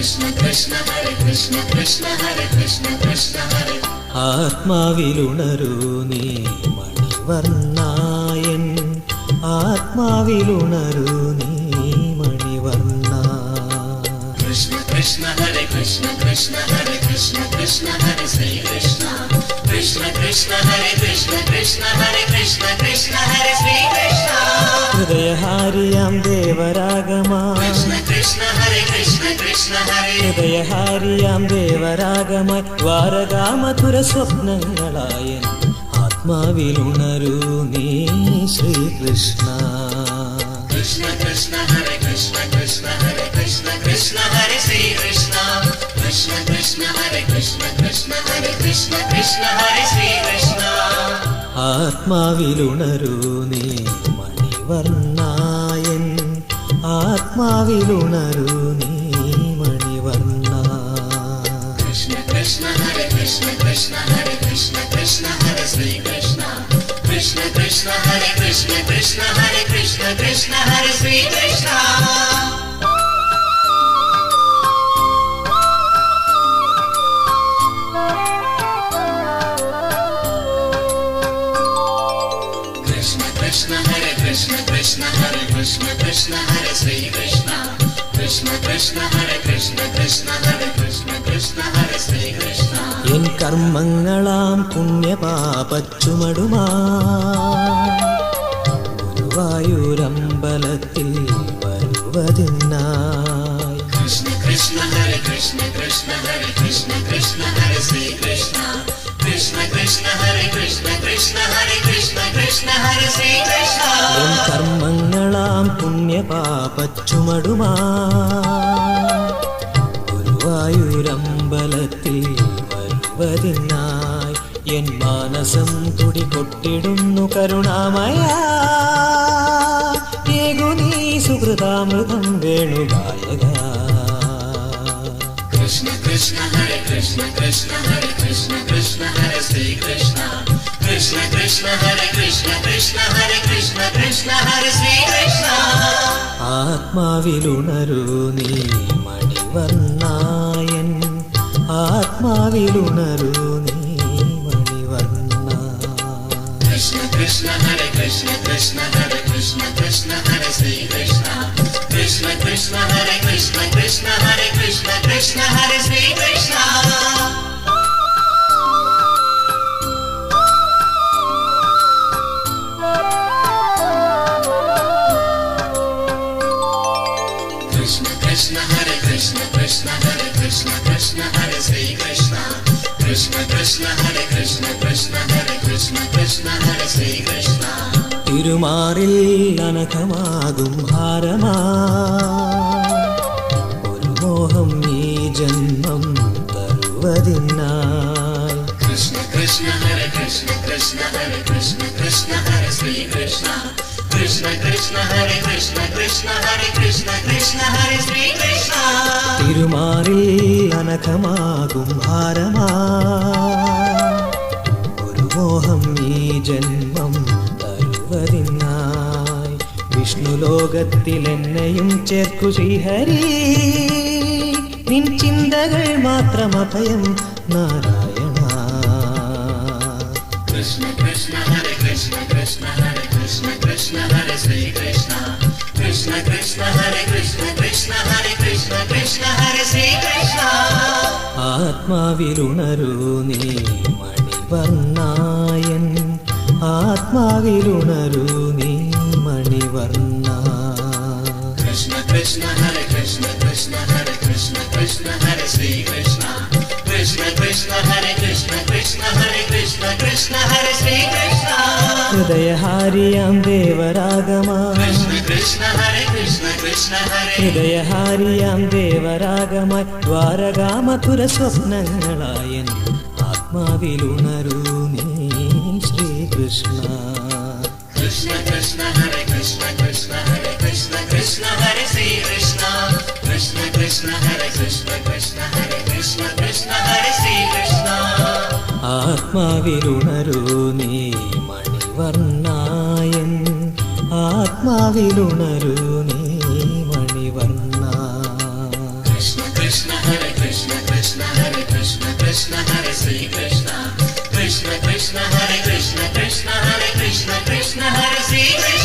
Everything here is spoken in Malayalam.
Krishna Krishna Hare Krishna Krishna Hare Krishna Krishna Hare ആത്മാവിലുണരൂ നീ മണിവർണായൻ ആത്മാവിലുണരൂ നീ മണിവർണ Hare Krishna Krishna Hare Krishna Krishna Hare Sri Krishna Krishna Krishna Hare Krishna Krishna Hare Krishna Krishna Hare Sri Krishna ഹൃദയഹാരിയാം ദേവരാഗമാ Krishna Krishna ഹൃദയഹാരിയാം ദേവരാഗമായി ദ്വാരകാമധുര സ്വപ്നങ്ങളായൻ ആത്മാവിലുണരൂ നീ Sreekrishna Hare Krishna Krishna Hare Krishna Krishna Hare Sri Krishna Krishna Krishna Hare Krishna Krishna Hare Krishna Krishna Hare Sri Krishna ആത്മാവിലുണരൂ നീ മണിവർണായൻ ആത്മാവിലുണരൂ നീ Krishna Krishna Hare Krishna Krishna Hare Sri Krishna Krishna Krishna Hare Krishna Krishna Hare Krishna Krishna Hare Sri Krishna Krishna Krishna Hare Krishna Krishna Hare Krishna Krishna Hare Sri Krishna എൻ കർമ്മങ്ങളാം പുണ്യപാപച്ചുമടുമാ ഗുരുവായൂരമ്പലത്തിൽ വരുവതിനായി Krishna Krishna Hare Krishna Krishna Hare Krishna Krishna Hare Sri Krishna Krishna നാം പുണ്യപാപച്ചുമടുമാ. ഗുരുവായൂരമ്പലത്തിൽ വരുവതിനായി എൻ മാനസം തുടി കൊട്ടിടുന്നു കരുണാമയ. സുഹൃതാമൃതം വേണുഗായക Krishna Krishna Hari Krishna Krishna Hari Krishna Krishna Hari Sreekrishna Krishna Krishna Hare Krishna Krishna Hare Krishna Krishna Hare Sri Krishna ആത്മാവിലുണരൂ നീ മണിവർണായൻ ആത്മാവിലുണരൂ നീ മണിവർണ Krishna Krishna Hare Krishna Krishna Hare Krishna Krishna Hare Sri Krishna Krishna Krishna Hare Krishna Krishna Hare Krishna Krishna Hare Sri Krishna Krishna Hare Krishna Krishna Hare Sri Krishna Krishna Krishna Hare Krishna Krishna Hare Krishna Krishna Hare Sri Krishna തിരുമാറിൽ അനഘമാകും ഭാരമാ ഒരു മോഹം ഈ ജന്മം തരുവതിനായി Krishna Krishna Hare Krishna Krishna Hare Krishna Krishna Hare Sri Krishna Krishna Hare Krishna Krishna Hare Krishna Krishna Hare Sri Krishna തിരുമാറിൽ അനഘമാകും ഭാരമാ ഒരു മോഹം ഈ ജന്മം തരുവതിനായി വിഷ്ണു ലോകത്തിൽ എന്നെയും ചേർക്കു ശ്രീഹരി നിൻ ചിന്തകൾ മാത്രം അഭയം Narayana Krishna Krishna Hare Krishna Krishna Hare Krishna Krishna Hare Sri Krishna Krishna Krishna Hare Krishna Krishna Hare Krishna Krishna Hare Sri Krishna ആത്മാവിലുണരൂ നീ മണിവർണായൻ ആത്മാവിലുണരൂ നീ മണിവർണ Krishna Krishna Hare Krishna Krishna Hare Krishna Krishna Hare Sri Krishna Krishna Krishna Hare Krishna Krishna Hare Krishna Krishna Hare Sri Krishna ഹൃദയഹാരിയാം ദേവരാഗമാ ഹൃദയഹാരിയാം ദേവരാഗമായി ദ്വാരകാമധുര സ്വപ്നങ്ങളായൻ ആത്മാവിലുണരൂ നീ Sreekrishna Hare Krishna Krishna Hare Krishna Krishna Hare Sri Krishna Krishna Krishna Hare Krishna Krishna Hare Krishna Krishna Hare Sri Krishna ആത്മാവിലുണരൂ നീ മണിവർണായൻ ആത്മാവിലുണരു നീ മണിവർണ കൃഷ്ണ കൃഷ്ണ ഹരേ കൃഷ്ണ കൃഷ്ണ ഹരേ കൃഷ്ണ കൃഷ്ണ ഹരേ ശ്രീ കൃഷ്ണ. കൃഷ്ണ കൃഷ്ണ ഹരേ കൃഷ്ണ കൃഷ്ണ ഹരേ കൃഷ്ണ കൃഷ്ണ ഹരേ ശ്രീ കൃഷ്ണ.